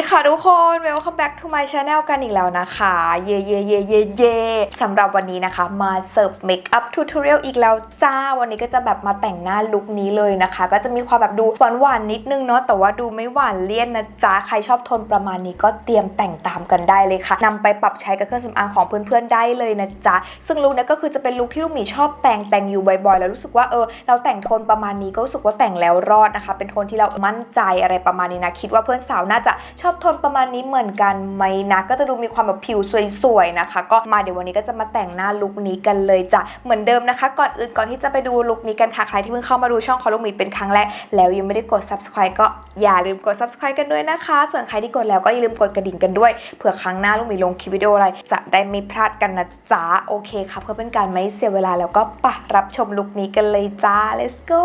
ดีค่ะทุกคน welcome back to my channel กันอีกแล้วนะคะ เย่เย่เย่เย่เย่สำหรับวันนี้นะคะ มาเสิร์ฟเมคอัพทูทอเรียลอีกแล้วจ้า วันนี้ก็จะแบบมาแต่งหน้าลุคนี้เลยนะคะ ก็จะมีความแบบดูหวานหวานนิดนึงเนาะ แต่ว่าดูไม่หวานเลี่ยนนะจ๊ะใครชอบโทนประมาณนี้ก็เตรียมแต่งตามกันได้เลยค่ะนำไปปรับใช้กับเครื่องสำอางของเพื่อนๆได้เลยนะจ๊ะซึ่งลุคนี้ก็คือจะเป็นลุคที่ลูกหมีชอบแต่งแต่งอยู่บ่อยๆ แล้วรู้สึกว่าเออเราแต่งโทนประมาณนี้ก็รู้สึกว่าแต่งแล้วรอดนะคะ เป็นโทนที่เรามั่นใจอะไรประมาณนี้นะ คิดว่าเพื่อนสาวน่าจะชอบโทนประมาณนี้เหมือนกันไหมนะก็จะดูมีความแบบผิวสวยๆนะคะ ก็มาเดี๋ยววันนี้ก็จะมาแต่งหน้าลุคนี้กันเลยจ้ะเหมือนเดิมนะคะ ก่อนอื่นก่อนที่จะไปดูลุคนี้กันค่ะใครที่เพิ่งเข้ามาดูช่องของลูกหมีเป็นครั้งแรกแล้วยังไม่ได้กด subscribe ก็อย่าลืมกด subscribe กันด้วยนะคะ ส่วนใครที่กดแล้วก็อย่าลืมกดกระดิ่งกันด้วยเผื่อครั้งหน้าลูกหมีลงคลิปวิดีโออะไรจะได้ไม่พลาดกันนะจ๊ะโอเคค่ะเพื่อเป็นการไม่เสียเวลาแล้วก็ปะรับชมลุคนี้กันเลยจ้า let's go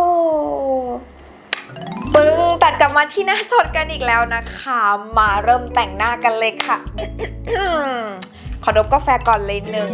ปึ้งตัดกลับมาที่หน้าสดกันอีกแล้วนะคะ มาเริ่มแต่งหน้ากันเลยค่ะ ขอดบกาแฟก่อนเลยหนึ่ง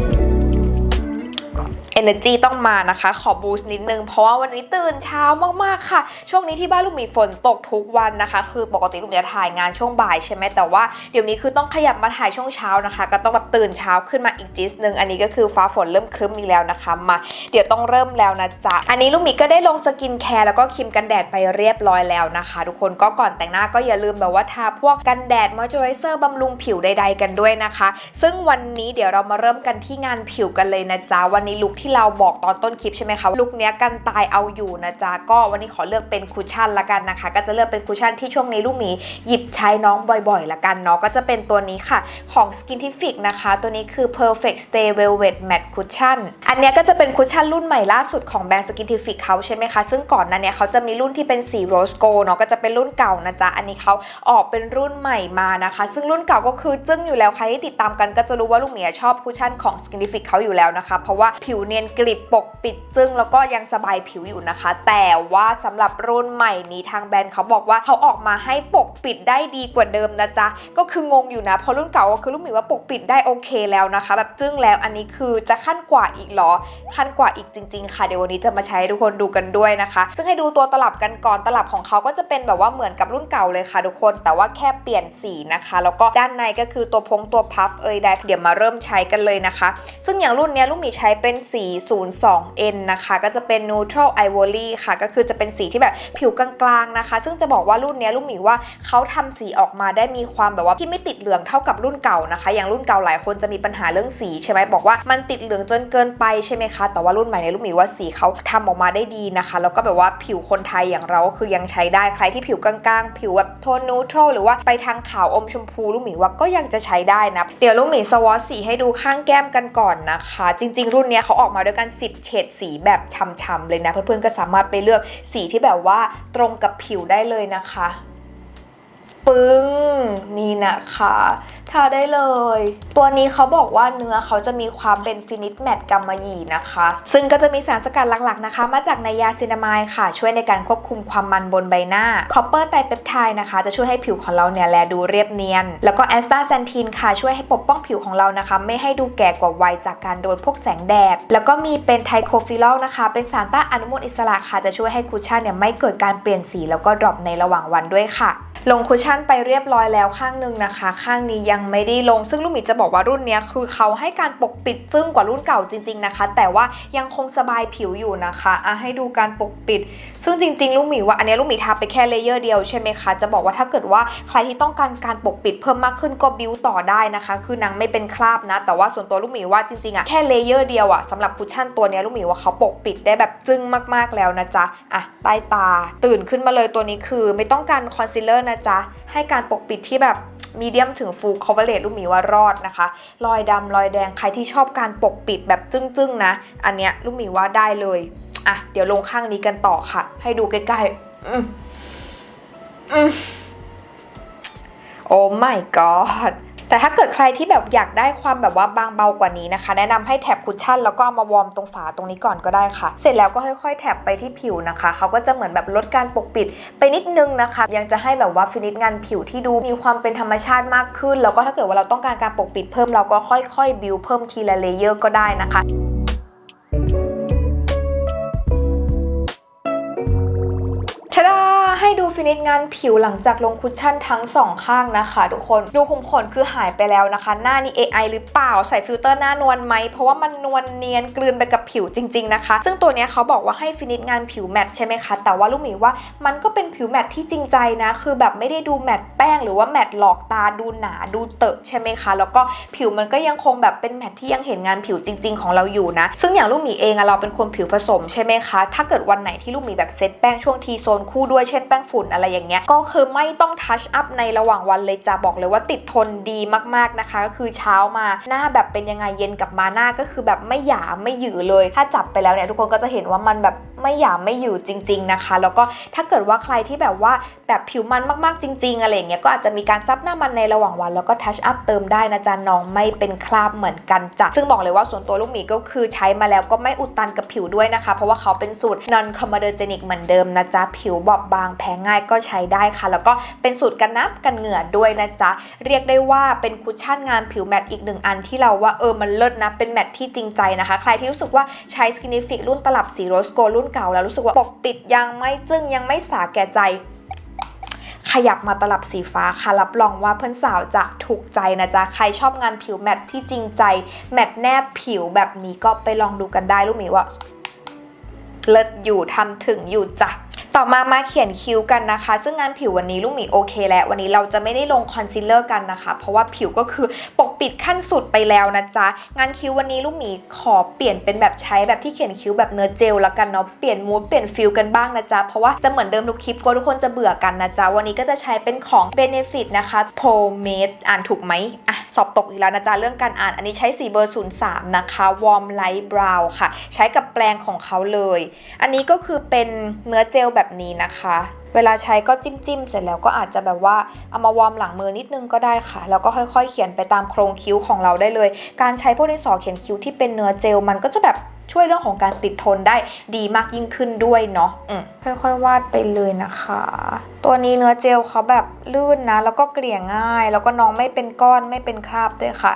Energy ต้องมานะคะ ขอบูสต์นิดนึง เพราะว่าวันนี้ตื่นเช้ามากๆค่ะ ช่วงนี้ที่บ้านลูกมีฝนตกทุกวันนะคะ คือปกติลูกจะถ่ายงานช่วงบ่ายใช่ไหมแต่ว่าเดี๋ยวนี้คือต้องขยับมาถ่ายช่วงเช้านะคะ ก็ต้องแบบตื่นเช้าขึ้นมาอีกจิสนึงอันนี้ก็คือฟ้าฝนเริ่มครึ้มอีกแล้วนะคะ มา เดี๋ยวต้องเริ่มแล้วนะจ๊ะ อันนี้ลูกมีก็ได้ลงสกินแคร์แล้วก็ครีมกันแดดไปเรียบร้อยแล้วนะคะ ทุกคนก็ก่อนแต่งหน้าก็อย่าลืมแบบว่าทาพวกกันแดดมอยเจอไรเซอร์บำรุงผิวใด ๆ กันด้วยนะคะ ซึ่งวันนี้เดี๋ยวเรามาเริ่มกันที่งานผิวกันเลยนะจ๊ะวันนี้ลุคที่เราบอกตอนต้นคลิปใช่ไหมคะลุคเนี้ยกันตายเอาอยู่นะจ๊ะก็วันนี้ขอเลือกเป็นคุชชั่นละกันนะคะ ก็จะเลือกเป็นคุชชั่นที่ช่วงนี้ลูกหมีหยิบใช้น้องบ่อยๆละกันเนาะก็จะเป็นตัวนี้ค่ะของ Skintific นะคะ ตัวนี้คือ Perfect Stay Velvet Matte Cushion อันเนี้ยก็จะเป็นคุชชั่นรุ่นใหม่ล่าสุดของแบรนด์ Skintific เขาใช่ไหมคะซึ่งก่อนนั้นเนี่ยเขาจะมีรุ่นที่เป็นสี Rose Gold เนาะก็จะเป็นรุ่นเก่านะจ๊ะอันนี้เขาออกเป็นรุ่นใหม่มานะคะ ซึ่งรุ่นเก่าก็คือจึ้งอยู่แล้วใครที่ติดตามกันก็จะรู้ว่าลูกหมีชอบคุชชั่นของ Skintific เขาอยู่แล้วนะคะ เพราะว่าผิวเนียนกริบปกปิดจึ้งแล้วก็ยังสบายผิวอยู่นะคะ แต่ว่าสำหรับรุ่นใหม่นี้ทางแบรนด์เขาบอกว่าเขาออกมาให้ปกปิดได้ดีกว่าเดิมนะจ๊ะก็คืองงอยู่นะเพราะรุ่นเก่าก็คือลูกหมีว่าปกปิดได้โอเคแล้วนะคะ แบบจึ้งแล้วอันนี้คือจะขั้นกว่าอีกเหรอขั้นกว่าอีกจริง ๆ ค่ะเดี๋ยววันนี้จะมาใช้ให้ทุกคนดูกันด้วยนะคะ ซึ่งให้ดูตัวตลับกันก่อนตลับของเขาก็จะเป็นแบบว่าเหมือนกับรุ่นเก่าเลยค่ะทุกคน แต่ว่าแค่เปลี่ยนสีนะคะ แล้วก็ด้านในก็คือตัวพงตัวพัฟเอยได้เดี๋ยวมาเริ่มใช้กันเลยนะคะ ซึ่งอย่างรุ่นนี้ลูกหมีใช้เป็นสี 402N นะคะก็จะเป็น neutral ivory ค่ะ ก็คือจะเป็นสีที่แบบผิวกลางๆนะคะ ซึ่งจะบอกว่ารุ่นเนี้ยลูกหมีว่าเขาทำสีออกมาได้มีความแบบว่าที่ไม่ติดเหลืองเท่ากับรุ่นเก่านะคะ อย่างรุ่นเก่าหลายคนจะมีปัญหาเรื่องสีใช่ไหมบอกว่ามันติดเหลืองจนเกินไปใช่ไหมคะ แต่ว่ารุ่นใหม่เนี่ยลูกหมีว่าสีเขาทำออกมาได้ดีนะคะ แล้วก็แบบว่าผิวคนไทยอย่างเราก็คือยังใช้ได้ใครที่ผิวกลางๆ ผิวแบบโทนนูโตรหรือว่าไปทางขาวอมชมพูลูกหมีว่าก็ยังจะใช้ได้นะเดี๋ยวลูกหมีสวอตสีให้ดูข้างแก้มกันก่อนนะคะ จริง ๆ รุ่นเนี้ยเขาออกมาด้วยกัน 10 เฉดสีแบบช้ำๆเลยนะ เพื่อนๆก็สามารถไปเลือกสีที่แบบว่าตรงกับผิวได้เลยนะคะ ปึ้ง นี่นะคะ ทาได้เลย ตัวนี้เขาบอกว่าเนื้อเขาจะมีความเป็นฟินิชแมตต์กัมมะหยี่นะคะ ซึ่งก็จะมีสารสกัดหลักๆนะคะ มาจากไนยาซินามายค่ะ ช่วยในการควบคุมความมันบนใบหน้าคอปเปอร์ไตเปปไทด์นะคะ จะช่วยให้ผิวของเราเนี่ยแลดูเรียบเนียน แล้วก็แอสตาแซนทินค่ะ ช่วยให้ปกป้องผิวของเรานะคะ ไม่ให้ดูแก่กว่าวัยจากการโดนพวกแสงแดด แล้วก็มีเป็นไทโคฟิลอลนะคะ เป็นสารต้านอนุมูลอิสระค่ะ จะช่วยให้คุชชั่นเนี่ยไม่เกิดการเปลี่ยนสีแล้วก็ดรอปในระหว่างวันด้วยค่ะ ลงคุชชั่นไปเรียบร้อยแล้วข้างหนึงนะคะ ข้างนี้ยังไม่ได้ลง ซึ่งลูกหมีจะบอกว่ารุ่นนี้คือเขาให้การปกปิดจึ้งกว่ารุ่นเก่าจริง ๆนะคะ แต่ว่ายังคงสบายผิวอยู่นะคะอะให้ดูการปกปิด ซึ่งจริง ๆ ลูกหมีว่าอันนี้ลูกหมีทาไปแค่เลเยอร์เดียวใช่ไหมคะจะบอกว่าถ้าเกิดว่าใครที่ต้องการการปกปิดเพิ่มมากขึ้นก็บิวต่อได้นะคะ คือนางไม่เป็นคราบนะ แต่ว่าส่วนตัวลูกหมีว่าจริงๆอะแค่เลเยอร์เดียวอะสำหรับคุชชั่นตัวนี้ลูกหมีว่าเขาปกปิดได้แบบจึ้งมากๆแล้วนะจ๊ะอะใต้ตา ตื่นขึ้นมาเลยตัวนี้คือไม่ต้องการคอนซีลเลอร์นะจ๊ะให้การปกปิดที่แบบมีเดียมถึงฟูลคอเวเลลูกหมีว่ารอดนะคะ รอยดำรอยแดงใครที่ชอบการปกปิดแบบจึ้งๆนะ อันเนี้ยลูกหมีว่าได้เลย อะ เดี๋ยวลงข้างนี้กันต่อค่ะ ให้ดูใกล้ๆอืมอืมโอ้ my god แต่ถ้าเกิดใครที่แบบอยากได้ความแบบว่าบางเบากว่านี้นะคะ แนะนำให้แท็บคุชชั่นแล้วก็มาวอร์มตรงฝาตรงนี้ก่อนก็ได้ค่ะ เสร็จแล้วก็ค่อยๆแท็บไปที่ผิวนะคะเขาก็จะเหมือนแบบลดการปกปิดไปนิดนึงนะคะ ยังจะให้แบบว่าฟินิชงานผิวที่ดูมีความเป็นธรรมชาติมากขึ้น แล้วก็ถ้าเกิดว่าเราต้องการการปกปิดเพิ่มเราก็ค่อยๆบิวเพิ่มทีละเลเยอร์ก็ได้นะคะ ฟิฟินิชงานผิวหลังจากลงคุชชั่นทั้งสองข้างนะคะทุกคนดูขุมขนคือหายไปแล้วนะคะ หน้านี่ AI หรือเปล่าใส่ฟิลเตอร์หน้านวลไหมเพราะว่ามันนวลเนียนกลืนไปกับผิวจริง ๆนะคะ ซึ่งตัวนี้เขาบอกว่าให้ฟินิชงานผิวแมตต์ใช่ไหมคะแต่ว่าลูกหมีว่ามันก็เป็นผิวแมตต์ที่จริงใจนะคือแบบไม่ได้ดูแมตต์แป้งหรือว่าแมตต์หลอกตาดูหนาดูเตอะใช่ไหมคะแล้วก็ผิวมันก็ยังคงแบบเป็นแมตต์ที่ยังเห็นงานผิวจริง ๆ ของเราอยู่นะ ซึ่งอย่างลูกหมีเองอะเราเป็นคนผิวผสมใช่ไหมคะถ้าเกิดวันไหนที่ลูกหมีแบบเซตแป้งช่วงทีโซนคู่ด้วยเช่นแป้งฝุ่นอะไรอย่างเงี้ยก็คือไม่ต้องทัชอัพในระหว่างวันเลยจะบอกเลยว่าติดทนดีมากๆนะคะ ก็คือเช้ามาหน้าแบบเป็นยังไงเย็นกลับมาหน้าก็คือแบบไม่หยาไม่หยือเลย ถ้าจับไปแล้วเนี่ยทุกคนก็จะเห็นว่ามันแบบไม่หยาไม่หยือจริง ๆนะคะ แล้วก็ถ้าเกิดว่าใครที่แบบว่าแบบผิวมันมากๆจริง ๆ อะไรอย่างเงี้ยก็อาจจะมีการซับหน้ามันในระหว่างวัน แล้วก็ทัชอัพเติมได้นะจ๊ะน้องไม่เป็นคราบเหมือนกันจ้ะซึ่งบอกเลยว่าส่วนตัวลูกหมีก็คือใช้มาแล้วก็ไม่อุดตันกับผิวด้วยนะคะ เพราะว่าเขาเป็นสูตร non comedogenic เหมือนเดิมนะจ๊ะผิวบอบบางแพ้ง่ายง่ายก็ใช้ได้ค่ะ แล้วก็เป็นสูตรกันน้ำกันเหงื่อด้วยนะจ๊ะ เรียกได้ว่าเป็นคุชชั่นงานผิวแมตต์อีกหนึ่งอันที่เราว่าเออมันเลิศนะ เป็นแมตต์ที่จริงใจนะคะ ใครที่รู้สึกว่าใช้ Skinnific รุ่นตลับสีโรสโกรุ่นเก่าแล้วรู้สึกว่าปกปิดยังไม่จึ้งยังไม่สาแก่ใจขยับมาตลับสีฟ้าค่ะ รับรองว่าเพื่อนสาวจะถูกใจนะจ๊ะ ใครชอบงานผิวแมตต์ที่จริงใจ แมตต์แนบผิวแบบนี้ก็ไปลองดูกันได้ลูกหมีว่า เลิศอยู่ทำถึงอยู่จ้ะ ต่อมามาเขียนคิ้วกันนะคะ ซึ่งงานผิววันนี้ลูกหมีโอเคแล้ว วันนี้เราจะไม่ได้ลงคอนซีลเลอร์กันนะคะ เพราะว่าผิวก็คือปกปิดขั้นสุดไปแล้วนะจ๊ะ งานคิ้ววันนี้ลูกหมีขอเปลี่ยนเป็นแบบใช้แบบที่เขียนคิ้วแบบเนื้อเจลละกันเนาะ เปลี่ยนมูดเปลี่ยนฟิลกันบ้างนะจ๊ะ เพราะว่าจะเหมือนเดิมทุกคลิปก็ทุกคนจะเบื่อกันนะจ๊ะ วันนี้ก็จะใช้เป็นของ Benefit นะคะ Pomade อ่านถูกไหมอะ สอบตกอีกแล้วนะจ๊ะเรื่องการอ่าน อันนี้ใช้สีเบอร์ 03 นะคะ Warm Light Brown ค่ะ ใช้กับแปรงของเขาเลย อันนี้ก็คือเป็นเนื้อเจลแบบนี้นะคะเวลาใช้ก็จิ้มจิ้มๆเสร็จแล้วก็อาจจะแบบว่าเอามาวอร์มหลังมือนิดนึงก็ได้ค่ะ แล้วก็ค่อยๆ เขียนไปตามโครงคิ้วของเราได้เลย การใช้พวกดินสอเขียนคิ้วที่เป็นเนื้อเจลมันก็จะแบบช่วยเรื่องของการติดทนได้ดีมากยิ่งขึ้นด้วยเนาะค่อยๆวาดไปเลยนะคะ ตัวนี้เนื้อเจลเขาแบบลื่นนะ แล้วก็เกลี่ยง่าย แล้วก็น้องไม่เป็นก้อนไม่เป็นคราบด้วยค่ะ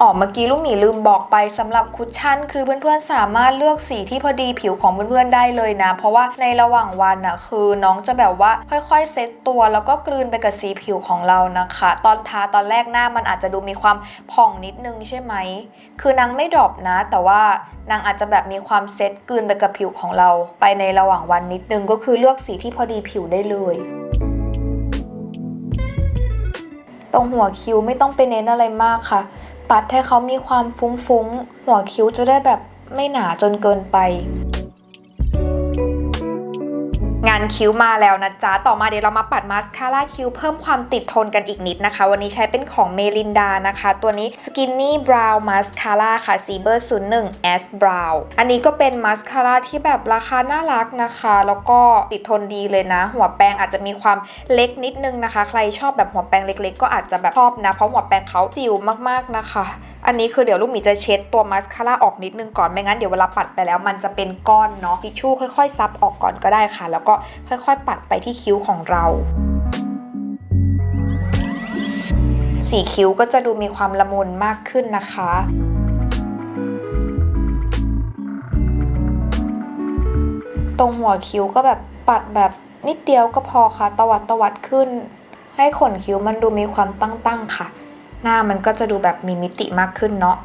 อ๋อเมื่อกี้ลูกหมีลืมบอกไปสำหรับคุชชั่น คือเพื่อนๆสามารถเลือกสีที่พอดีผิวของเพื่อนๆได้เลยนะ เพราะว่าในระหว่างวันน่ะคือน้องจะแบบว่าค่อยๆ เซตตัวแล้วก็กลืนไปกับสีผิวของเรานะคะ ตอนทาตอนแรกหน้ามันอาจจะดูมีความผ่องนิดนึงใช่ไหม คือนางไม่ดรอปนะ แต่ว่านางอาจจะแบบมีความเซตกลืนไปกับผิวของเรา ไปในระหว่างวันนิดนึงก็คือเลือกสีที่พอดีผิวได้เลยตรงหัวคิ้วไม่ต้องไปเน้นอะไรมากค่ะ ปัดให้เขามีความฟุ้งๆ หัวคิ้วจะได้แบบไม่หนาจนเกินไป งานคิ้วมาแล้วนะจ๊ะ ต่อมาเดี๋ยวเรามาปัดมาสคาร่าคิ้วเพิ่มความติดทนกันอีกนิดนะคะ วันนี้ใช้เป็นของเมลินดานะคะ ตัวนี้ Skinny Brow Mascara ค่ะสีเบอร์01 S Brow อันนี้ก็เป็นมาสคาร่าที่แบบราคาน่ารักนะคะ แล้วก็ติดทนดีเลยนะ หัวแปรงอาจจะมีความเล็กนิดนึงนะคะ ใครชอบแบบหัวแปรงเล็ก ๆ ก็อาจจะแบบชอบนะ เพราะหัวแปรงเขาจิ๋วมากๆนะคะ อันนี้คือเดี๋ยวลูกหมีจะเช็ดตัวมาสคาร่าออกนิดนึงก่อน ไม่งั้นเดี๋ยวเวลาปัดไปแล้วมันจะเป็นก้อนเนาะทิชชู่ค่อยๆซับออกก่อนก็ได้ค่ะ แล้วก็ค่อยๆ ปัดไปที่คิ้วของเรา สีคิ้วก็จะดูมีความละมุนมากขึ้นนะคะตรงหัวคิ้วก็แบบปัดแบบนิดเดียวก็พอค่ะ ตวัดตวัดขึ้น ให้ขนคิ้วมันดูมีความตั้งๆค่ะ หน้ามันก็จะดูแบบมีมิติมากขึ้นเนาะ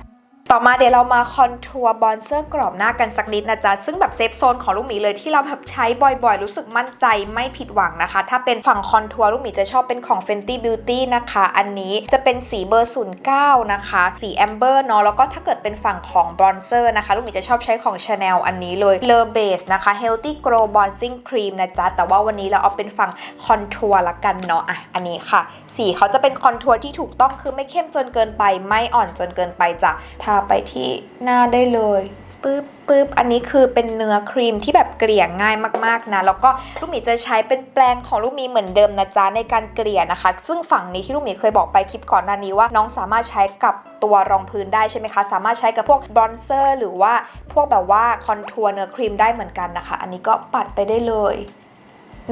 ต่อมาเดี๋ยวเรามาคอนทัวร์บอนเซอร์กรอบหน้ากันสักนิดนะจ๊ะ ซึ่งแบบเซฟโซนของลูกหมีเลยที่เราแบบใช้บ่อยๆ รู้สึกมั่นใจไม่ผิดหวังนะคะ ถ้าเป็นฝั่งคอนทัวร์ลูกหมีจะชอบเป็นของ Fenty Beauty นะคะ อันนี้จะเป็นสีเบอร์ 09 นะคะ สีแอมเบอร์เนาะแล้วก็ถ้าเกิดเป็นฝั่งของบอนเซอร์นะคะลูกหมีจะชอบใช้ของ Chanel อันนี้เลย Le Base นะคะ Healthy Glow Bronzing Cream นะจ๊ะ แต่ว่าวันนี้เราเอาเป็นฝั่งคอนทัวร์ละกันเนาะอะอันนี้ค่ะ สีเขาจะเป็นคอนทัวร์ที่ถูกต้องคือไม่เข้มจนเกินไปไม่อ่อนจนเกินไปจ้ะทาไปที่หน้าได้เลยปึ๊บปึ๊บอันนี้คือเป็นเนื้อครีมที่แบบเกลี่ยง่ายมากๆนะ แล้วก็ลูกหมีจะใช้เป็นแปรงของลูกหมีเหมือนเดิมนะจ๊ะในการเกลี่ยนะคะ ซึ่งฝั่งนี้ที่ลูกหมีเคยบอกไปคลิปก่อนหน้านี้ว่า น้องสามารถใช้กับตัวรองพื้นได้ใช่ไหมคะ สามารถใช้กับพวกบรอนเซอร์ หรือว่าพวกแบบว่าคอนทัวร์เนื้อครีมได้เหมือนกันนะคะ อันนี้ก็ปัดไปได้เลย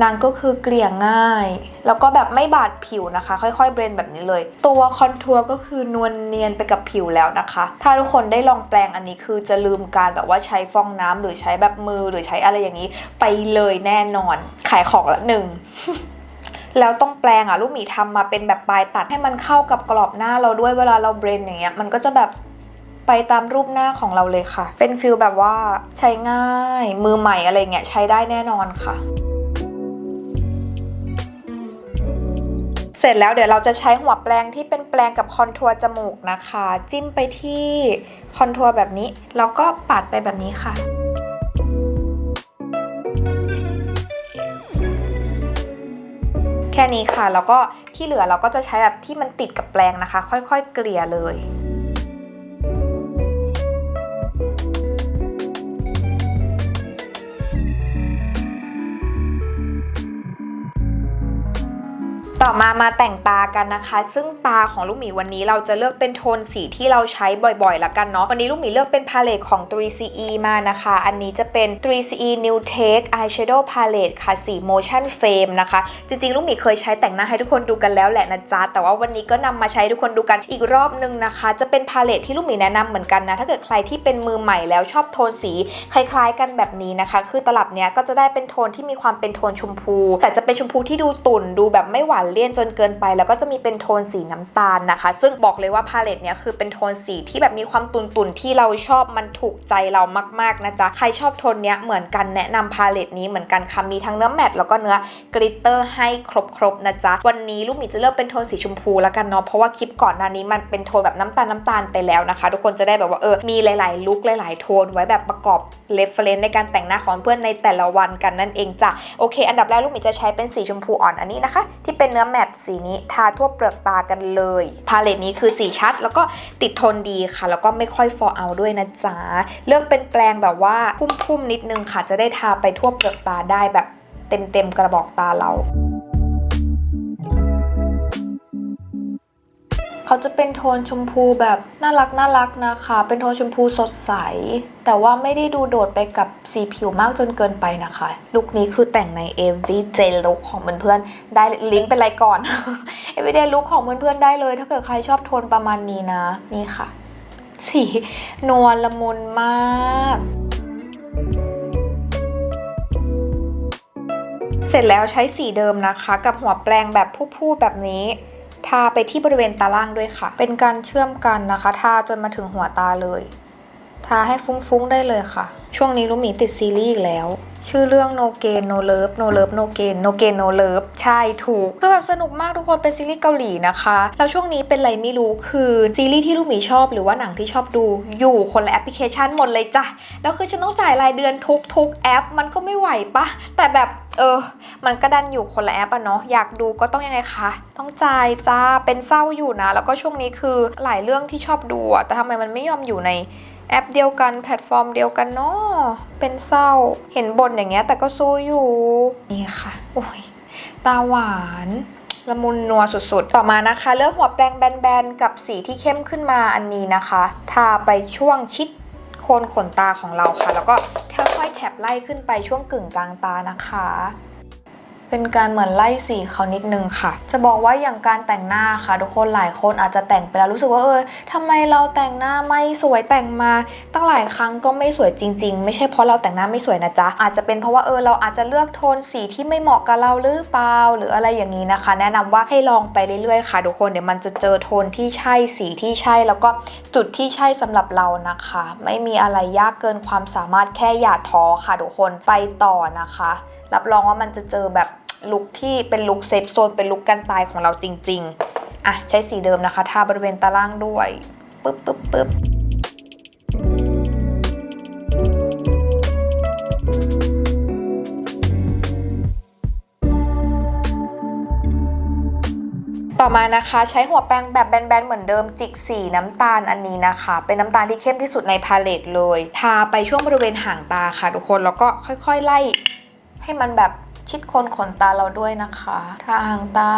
นางก็คือเกลี่ยง่าย แล้วก็แบบไม่บาดผิวนะคะ ค่อยๆเบรนแบบนี้เลย ตัวคอนทัวร์ก็คือนวลเนียนไปกับผิวแล้วนะคะ ถ้าทุกคนได้ลองแปรงอันนี้คือจะลืมการแบบว่าใช้ฟองน้ำหรือใช้แบบมือหรือใช้อะไรอย่างนี้ ไปเลยแน่นอน ขายของละหนึ่งแล้วต้องแปลงอะลูกหมีทำมาเป็นแบบปลายตัดให้มันเข้ากับกรอบหน้าเราด้วยเวลาเราเบรนอย่างเงี้ยมันก็จะแบบไปตามรูปหน้าของเราเลยค่ะ เป็นฟิลแบบว่าใช้ง่ายมือใหม่อะไรเงี้ยใช้ได้แน่นอนค่ะ เสร็จแล้วเดี๋ยวเราจะใช้หัวแปรงที่เป็นแปรงกับคอนทัวร์จมูกนะคะ จิ้มไปที่คอนทัวร์แบบนี้ แล้วก็ปัดไปแบบนี้ค่ะแค่นี้ค่ะ แล้วก็ที่เหลือเราก็จะใช้แบบที่มันติดกับแปรงนะคะ ค่อยๆ เกลี่ยเลย ต่อมามาแต่งตากันนะคะ ซึ่งตาของลูกหมีวันนี้เราจะเลือกเป็นโทนสีที่เราใช้บ่อยๆละกันเนาะวันนี้ลูกหมีเลือกเป็นพาเลตของ 3CE มานะคะ อันนี้จะเป็น 3CE New Take Eyeshadow Palette ค่ะสี Motion Frame นะคะ จริงๆ ลูกหมีเคยใช้แต่งหน้าให้ทุกคนดูกันแล้วแหละนะจ๊ะ แต่ว่าวันนี้ก็นำมาใช้ให้ทุกคนดูกันอีกรอบนึงนะคะ จะเป็นพาเลตที่ลูกหมีแนะนำเหมือนกันนะ ถ้าเกิดใครที่เป็นมือใหม่แล้วชอบโทนสีคล้ายๆ กันแบบนี้นะคะ คือตลับเนี้ยก็จะได้เป็นโทนที่มีความเป็นโทนชมพู แต่จะเป็นชมพูที่ดูตุ่นดูแบบไม่หวานเลี่ยนจนเกินไป แล้วก็จะมีเป็นโทนสีน้ำตาลนะคะ ซึ่งบอกเลยว่าพาเลตเนี้ยคือเป็นโทนสีที่แบบมีความตุ่นๆที่เราชอบมันถูกใจเรามากๆนะจ๊ะ ใครชอบโทนเนี้ยเหมือนกันแนะนำพาเลตนี้เหมือนกันค่ะมีทั้งเนื้อแมตต์แล้วก็เนื้อกลิตเตอร์ให้ครบๆนะจ๊ะ วันนี้ลูกหมีจะเลือกเป็นโทนสีชมพูแล้วกันเนาะเพราะว่าคลิปก่อนหน้านี้มันเป็นโทนแบบน้ำตาลน้ำตาลไปแล้วนะคะ ทุกคนจะได้แบบว่าเออมีหลายๆลุคหลาย ๆ โทนไว้แบบประกอบเรฟเฟรนซ์ในการแต่งหน้าของเพื่อนในแต่ละวันกันนั่นเองจ้ะโอเค อันดับแรกลูกหมีจะใช้เป็นสีชมพูอ่อนอันนี้นะคะ ที่เป็นเนื้อแมตต์สีนี้ทาทั่วเปลือกตากันเลย พาเลตนี้คือสีชัด แล้วก็ติดทนดีค่ะ แล้วก็ไม่ค่อยฟอร์เอาด้วยนะจ๊ะ เลือกเป็นแปลงแบบว่าพุ่มๆนิดนึงค่ะ จะได้ทาไปทั่วเปลือกตาได้แบบเต็มๆกระบอกตาเรา เขาจะเป็นโทนชมพูแบบน่ารักน่ารักนะคะ เป็นโทนชมพูสดใส แต่ว่าไม่ได้ดูโดดไปกับสีผิวมากจนเกินไปนะคะ ลุคนี้คือแต่งใน everyday look ของเพื่อนๆ ได้ลิงก์เป็นไรก่อน everyday look ของเพื่อนๆ ได้เลย ถ้าเกิดใครชอบโทนประมาณนี้นะ นี่ค่ะ สีนวลละมุนมากเสร็จแล้วใช้สีเดิมนะคะ กับหัวแปรงแบบพูดๆแบบนี้ ทาไปที่บริเวณตาล่างด้วยค่ะ เป็นการเชื่อมกันนะคะ ทาจนมาถึงหัวตาเลย ทาให้ฟุ้งๆได้เลยค่ะ ช่วงนี้ลูมีติดซีรีส์อีกแล้ว ชื่อเรื่อง No Gain No Love No Love No Gain No Gain No Love ใช่ถูกคือแบบสนุกมากทุกคนเป็นซีรีส์เกาหลีนะคะ แล้วช่วงนี้เป็นไรไม่รู้คือซีรีส์ที่ลูกหมีชอบหรือว่าหนังที่ชอบดูอยู่คนละแอปพลิเคชันหมดเลยจ้ะ แล้วคือฉันต้องจ่ายรายเดือนทุกทุกแอป มันก็ไม่ไหวปะแต่แบบเออ มันก็ดันอยู่คนละแอปอะเนาะ อยากดูก็ต้องยังไงคะ ต้องจ่ายจ้า เป็นเศร้าอยู่นะ แล้วก็ช่วงนี้คือหลายเรื่องที่ชอบดูอะแต่ทำไมมันไม่ยอมอยู่ใน แอปเดียวกันแพลตฟอร์มเดียวกันเนาะเป็นเศร้าเห็นบนอย่างเงี้ยแต่ก็สู้อยู่ นี่ค่ะ โอ้ย ตาหวานละมุนนัวสุดๆ ต่อมานะคะ เลือกหัวแปรงแบนๆ กับสีที่เข้มขึ้นมาอันนี้นะคะ ทาไปช่วงชิดโคนขนตาของเราค่ะ แล้วก็ค่อยๆแถบไล่ขึ้นไปช่วงกึ่งกลางตานะคะ เป็นการเหมือนไล่สีเขานิดนึงค่ะ จะบอกว่าอย่างการแต่งหน้าค่ะ ทุกคนหลายคนอาจจะแต่งไปแล้วรู้สึกว่าเออทำไมเราแต่งหน้าไม่สวยแต่งมา ตั้งหลายครั้งก็ไม่สวยจริง ๆ ไม่ใช่เพราะเราแต่งหน้าไม่สวยนะจ๊ะอาจจะเป็นเพราะว่าเออเราอาจจะเลือกโทนสีที่ไม่เหมาะกับเราหรือเปล่าหรืออะไรอย่างนี้นะคะ แนะนำว่าให้ลองไปเรื่อยๆค่ะทุกคนเดี๋ยวมันจะเจอโทนที่ใช่สีที่ใช่แล้วก็จุดที่ใช่สำหรับเรานะคะ ไม่มีอะไรยากเกินความสามารถแค่อย่าท้อค่ะทุกคนไปต่อนะคะ รับรองว่ามันจะเจอแบบ ลุคที่เป็นลุคเซฟโซนเป็นลุคกันตายของเราจริง ๆ อะ ใช้สีเดิมนะคะ ทาบริเวณตาล่างด้วยปึ๊บปึ๊บปึ๊บต่อมานะคะใช้หัวแปรงแบบแบนๆเหมือนเดิมจิกสีน้ำตาลอันนี้นะคะ เป็นน้ำตาลที่เข้มที่สุดในพาเลตเลย ทาไปช่วงบริเวณห่างตาค่ะทุกคนแล้วก็ค่อยๆไล่ ให้มันแบบ ชิดโคนขนตาเราด้วยนะคะ ทาหางตา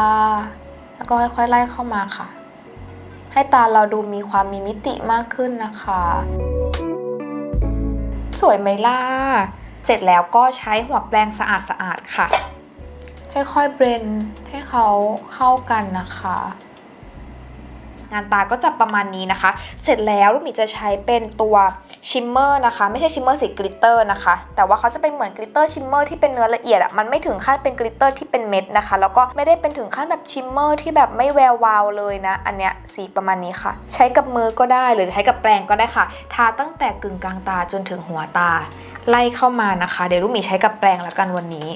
แล้วก็ค่อยๆไล่เข้ามาค่ะ ให้ตาเราดูมีความมีมิติมากขึ้นนะคะ สวยไหมล่ะ เสร็จแล้วก็ใช้หัวแปรงสะอาดๆค่ะ ค่อยๆเบรนให้เขาเข้ากันนะคะ งานตาก็จะประมาณนี้นะคะ เสร็จแล้วลูกหมีจะใช้เป็นตัวชิมเมอร์นะคะ ไม่ใช่ชิมเมอร์สีกลิตเตอร์นะคะ แต่ว่าเขาจะเป็นเหมือนกลิตเตอร์ชิมเมอร์ที่เป็นเนื้อละเอียดอะมันไม่ถึงขั้นเป็นกลิตเตอร์ที่เป็นเม็ดนะคะ แล้วก็ไม่ได้เป็นถึงขั้นแบบชิมเมอร์ที่แบบไม่แวววาวเลยนะ อันเนี้ยสีประมาณนี้ค่ะ ใช้กับมือก็ได้หรือใช้กับแปรงก็ได้ค่ะ ทาตั้งแต่กึ่งกลางตาจนถึงหัวตา ไล่เข้ามานะคะ เดี๋ยวลูกหมีใช้กับแปรงแล้วกันวันนี้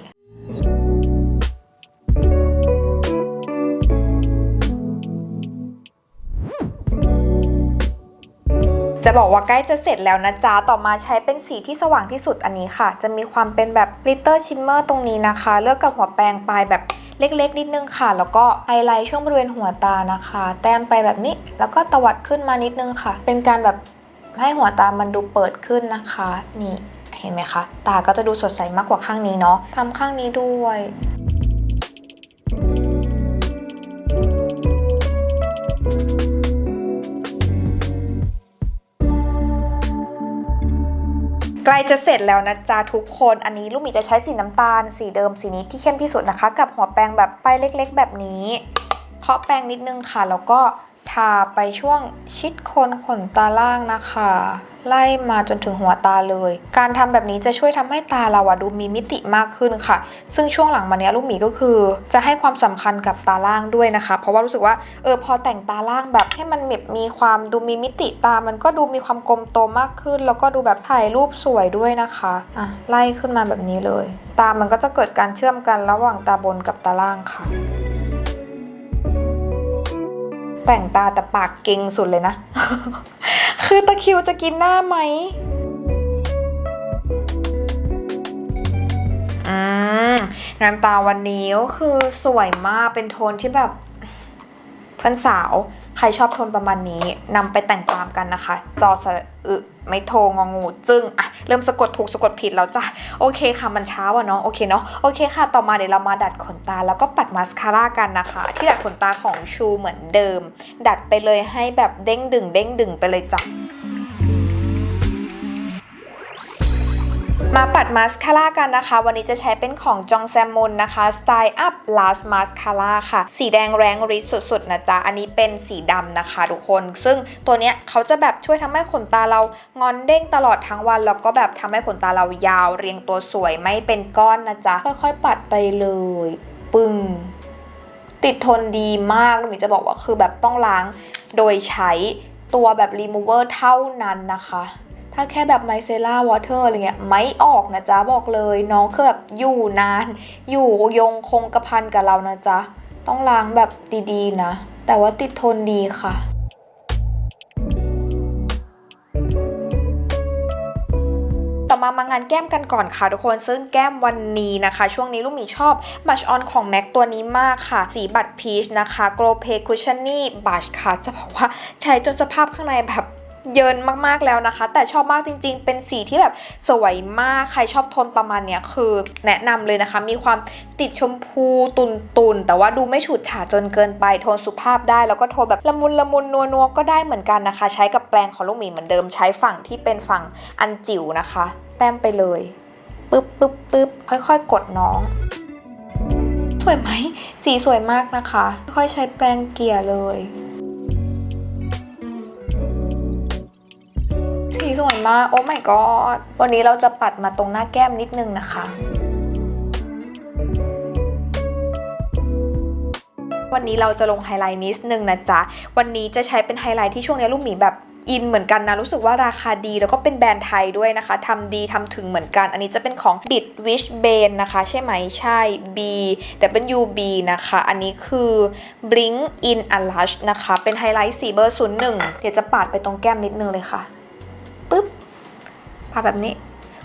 จะบอกว่าใกล้จะเสร็จแล้วนะจ๊ะ ต่อมาใช้เป็นสีที่สว่างที่สุดอันนี้ค่ะ จะมีความเป็นแบบกลิตเตอร์ชิมเมอร์ตรงนี้นะคะ เลือกกับหัวแปรงปลายแบบเล็กๆ นิดนึงค่ะ แล้วก็ไฮไลท์ช่วงบริเวณหัวตานะคะ แต้มไปแบบนี้ แล้วก็ตวัดขึ้นมานิดนึงค่ะ เป็นการแบบให้หัวตามันดูเปิดขึ้นนะคะ นี่เห็นไหมคะ ตาก็จะดูสดใสมากกว่าข้างนี้เนาะทำข้างนี้ด้วย ล้จะเสร็จแล้วนะจ๊ะทุกคน อันนี้ลูกหมีจะใช้สีน้ำตาล สีเดิมสีนี้ที่เข้มที่สุดนะคะ กับหัวแปรงแบบปลายเล็กๆ แบบนี้ เคาะแปรงนิดนึงค่ะ แล้วก็ทาไปช่วงชิดโคนขนตาล่างนะคะ ไล่มาจนถึงหัวตาเลย การทำแบบนี้จะช่วยทำให้ตาเราอะดูมีมิติมากขึ้นค่ะ ซึ่งช่วงหลังมาเนี้ยลูกหมีก็คือ จะให้ความสำคัญกับตาล่างด้วยนะคะ เพราะว่ารู้สึกว่าเออพอแต่งตาล่างแบบให้มันแบบมีความดูมีมิติตา มันก็ดูมีความกลมโตมากขึ้น แล้วก็ดูแบบถ่ายรูปสวยด้วยนะคะอะไล่ขึ้นมาแบบนี้เลย ตา มันก็จะเกิดการเชื่อมกันระหว่างตาบนกับตาล่างค่ะแต่งตาแต่ปากเก่งสุดเลยนะ คือตะคิวจะกินหน้าไหม อืมงานตาวันนี้ก็คือสวยมากเป็นโทนที่แบบเพื่อนสาว ใครชอบโทนประมาณนี้นำไปแต่งตามกันนะคะ จอสระอึไม่โทงองู จึ้งอะเริ่มสะกดถูกสะกดผิดแล้วจ้ะ โอเคค่ะมันเช้าอะเนาะโอเคเนาะโอเคค่ะ ต่อมาเดี๋ยวเรามาดัดขนตาแล้วก็ปัดมาสคาร่ากันนะคะ ที่ดัดขนตาของชูเหมือนเดิม ดัดไปเลยให้แบบเด้งดึงเด้งดึงไปเลยจ้ะ มาปัดมาสคาร่ากันนะคะ วันนี้จะใช้เป็นของจองแซมมอนนะคะ Style Up Last Mascara ค่ะ สีแดงแรงริดสุดๆนะจ๊ะ อันนี้เป็นสีดำนะคะทุกคน ซึ่งตัวเนี้ยเขาจะแบบช่วยทำให้ขนตาเรางอนเด้งตลอดทั้งวัน แล้วก็แบบทำให้ขนตาเรายาวเรียงตัวสวยไม่เป็นก้อนนะจ๊ะ ค่อยๆ ปัดไปเลย ปึ้งติดทนดีมากลูกมีจะบอกว่าคือแบบต้องล้างโดยใช้ตัวแบบ remover เท่านั้นนะคะ ถ้าแค่แบบไมเซล่าวอเตอร์อะไรเงี้ยไม่ออกนะจ๊ะบอกเลยน้องคือแบบอยู่นาน อยู่ยงคงกระพันกับเรานะจ๊ะ ต้องล้างแบบดีๆนะ แต่ว่าติดทนดีค่ะต่อมามางานแก้มกันก่อนค่ะทุกคนซึ่งแก้มวันนี้นะคะ ช่วงนี้ลูกหมีชอบบัชออนของ MAC ตัวนี้มากค่ะ สีบัตรพีชนะคะ Grow Pay Cushiony Brush ค่ะ จะบอกว่าใช้จนสภาพข้างในแบบ เยินมากๆแล้วนะคะ แต่ชอบมากจริง ๆ เป็นสีที่แบบสวยมากใครชอบโทนประมาณเนี้ยคือแนะนำเลยนะคะ มีความติดชมพูตุนๆแต่ว่าดูไม่ฉูดฉาดจนเกินไปโทนสุภาพได้ แล้วก็โทนแบบละมุนละมุนนัวนัวก็ได้เหมือนกันนะคะ ใช้กับแปรงของลูกหมีเหมือนเดิมใช้ฝั่งที่เป็นฝั่งอันจิ๋วนะคะ แต้มไปเลยปึ๊บปึ๊บปึ๊บค่อย ๆ กดน้องสวยไหมสีสวยมากนะคะ ค่อยใช้แปรงเกลี่ยเลย มาก โอ้ my god วันนี้เราจะปัดมาตรงหน้าแก้มนิดนึงนะคะวันนี้เราจะลงไฮไลท์นิดนึงนะจ๊ะ วันนี้จะใช้เป็นไฮไลท์ที่ช่วงนี้ลูกหมีแบบอินเหมือนกันนะ รู้สึกว่าราคาดีแล้วก็เป็นแบรนด์ไทยด้วยนะคะทำดีทำถึงเหมือนกัน อันนี้จะเป็นของ Bit Wish b a n นะคะ ใช่ไหมใช่ B W B นะคะ อันนี้คือ Blink in a Lush นะคะ เป็นไฮไลท์สีเบอร์01เดี๋ยวจะปาดไปตรงแก้มนิดนึงเลยค่ะปึ๊บาแบบนี้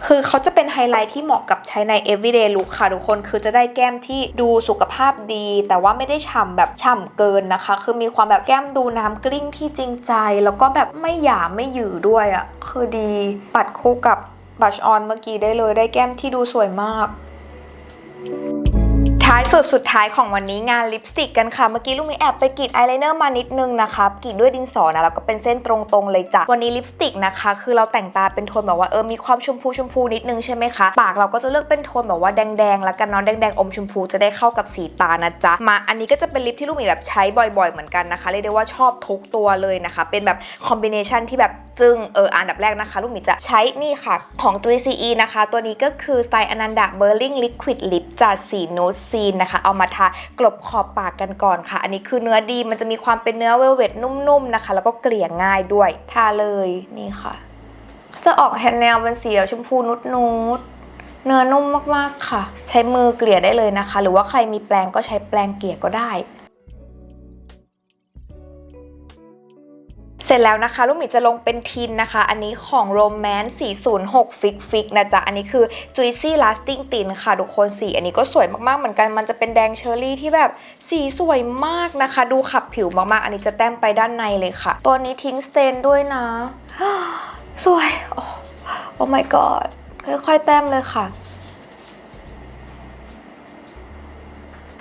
คือเขาจะเป็นไฮไลท์ที่เหมาะกับใช้ใน everyday look ค่ะทุกคน คือจะได้แก้มที่ดูสุขภาพดี แต่ว่าไม่ได้ฉ่ำแบบฉ่ำเกินนะคะ คือมีความแบบแก้มดูน้ำกลิ้งที่จริงใจ แล้วก็แบบไม่หยาไม่หยือด้วยอะ่ะ คือดีปัดคู่กับบัชออนเมื่อกี้ได้เลย ได้แก้มที่ดูสวยมากท ท้ายสุดสุดท้ายของวันนี้งานลิปสติกกันค่ะ เมื่อกี้ลูกมีแอบไปกรีดอายไลเนอร์มานิดนึงนะคะกรีดด้วยดินสอนะแล้วก็เป็นเส้นตรงๆเลยจ้ะวันนี้ลิปสติกนะคะ คือเราแต่งตาเป็นโทนแบบว่าเออมีความชมพูชมพูนิดนึงใช่ไหมคะปากเราก็จะเลือกเป็นโทนแบบว่าแดงๆแล้วกันเนาะแดงๆอมชมพูจะได้เข้ากับสีตานะจ๊ะมาอันนี้ก็จะเป็นลิปที่ลูกมีแบบใช้บ่อยๆเหมือนกันนะคะเรียกได้ว่าชอบทุกตัวเลยนะคะ เป็นแบบคอมบิเนชันที่แบบจึงเอออันดับแรกนะคะ ลูกหมีจะใช้นี่ค่ะของ 3CE นะคะ ตัวนี้ก็คือสไตล์อนันดาเบอร์ลิงลิควิดลิปจากสีนูดีนนะคะ เอามาทากลบขอบปากกันก่อนค่ะ อันนี้คือเนื้อดีมันจะมีความเป็นเนื้อเวลเวตนุ่มๆนะคะ แล้วก็เกลี่ยง่ายด้วย ทาเลยนี่ค่ะ จะออกแทนแนวเป็นสีชมพูนุดนูดๆเนื้อนุ่มมาก ๆ ค่ะ ใช้มือเกลี่ยได้เลยนะคะ หรือว่าใครมีแปรงก็ใช้แปรงเกลี่ยก็ได้ สร็จแล้วนะคะลูกหมีจะลงเป็นทินนะคะ อันนี้ของ Romance 406 Fix Fix นะจ๊ะ อันนี้คือ Juicy Lasting Tint ค่ะ ทุกคนสี อันนี้ก็สวยมากๆเหมือนกัน มันจะเป็นแดงเชอร์รี่ที่แบบสีสวยมากนะคะ ดูขับผิวมากๆ อันนี้จะแต้มไปด้านในเลยค่ะ ตัวนี้ทิ้งสเตนด้วยนะ สวย โอ้ oh my god ค่อยๆ แต้มเลยค่ะ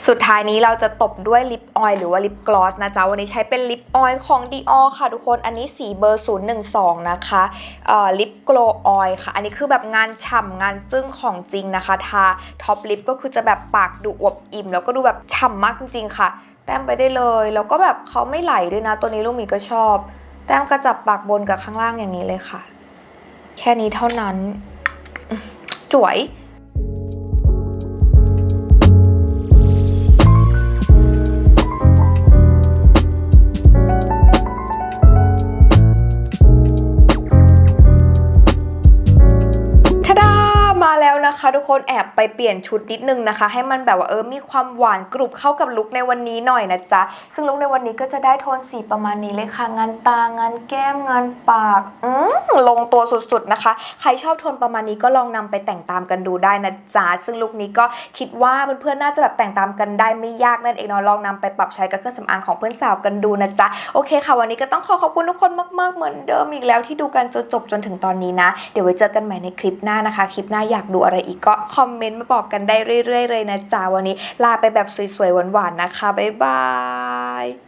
สุดท้ายนี้เราจะตบด้วยลิปออยล์หรือว่าลิปกลอสนะจ๊ะ วันนี้ใช้เป็นลิปออยล์ของ Dior ค่ะทุกคน อันนี้สีเบอร์ 012 นะคะเอ่อลิปโกลออยล์ค่ะ อันนี้คือแบบงานฉ่ำงานจึ้งของจริงนะคะ ทาท็อปลิปก็คือจะแบบปากดูอวบอิ่ม แล้วก็ดูแบบฉ่ำมากจริงๆค่ะ แต้มไปได้เลย แล้วก็แบบเขาไม่ไหลด้วยนะ ตัวนี้ลูกหมีก็ชอบ แต้มกระจับปากบนกับข้างล่างอย่างนี้เลยค่ะ แค่นี้เท่านั้นอืมสวย คนแอบไปเปลี่ยนชุดนิดนึงนะคะ ให้มันแบบว่าเออมีความหวานกรุบเข้ากับลุคในวันนี้หน่อยนะจ๊ะ ซึ่งลุคในวันนี้ก็จะได้โทนสีประมาณนี้เลยค่ะ งานตางานแก้มงานปากอืมลงตัวสุดๆนะคะ ใครชอบโทนประมาณนี้ก็ลองนำไปแต่งตามกันดูได้นะจ๊ะ ซึ่งลุคนี้ก็คิดว่าเพื่อนๆน่าจะแบบแต่งตามกันได้ไม่ยากนั่นเองเนาะลองนำไปปรับใช้กับเครื่องสำอางของเพื่อนสาวกันดูนะจ๊ะโอเคค่ะ วันนี้ก็ต้องขอขอบคุณทุกคนมากๆเหมือนเดิมอีกแล้วที่ดูกันจนจบจนถึงตอนนี้นะ เดี๋ยวไว้เจอกันใหม่ในคลิปหน้านะคะ คลิปหน้าอยากดูอะไรอีกก็คอมเมนต์มาบอกกันได้เรื่อยๆเลยนะจ๊ะวันนี้ลาไปแบบสวยๆหวานๆนะคะบ๊ายบาย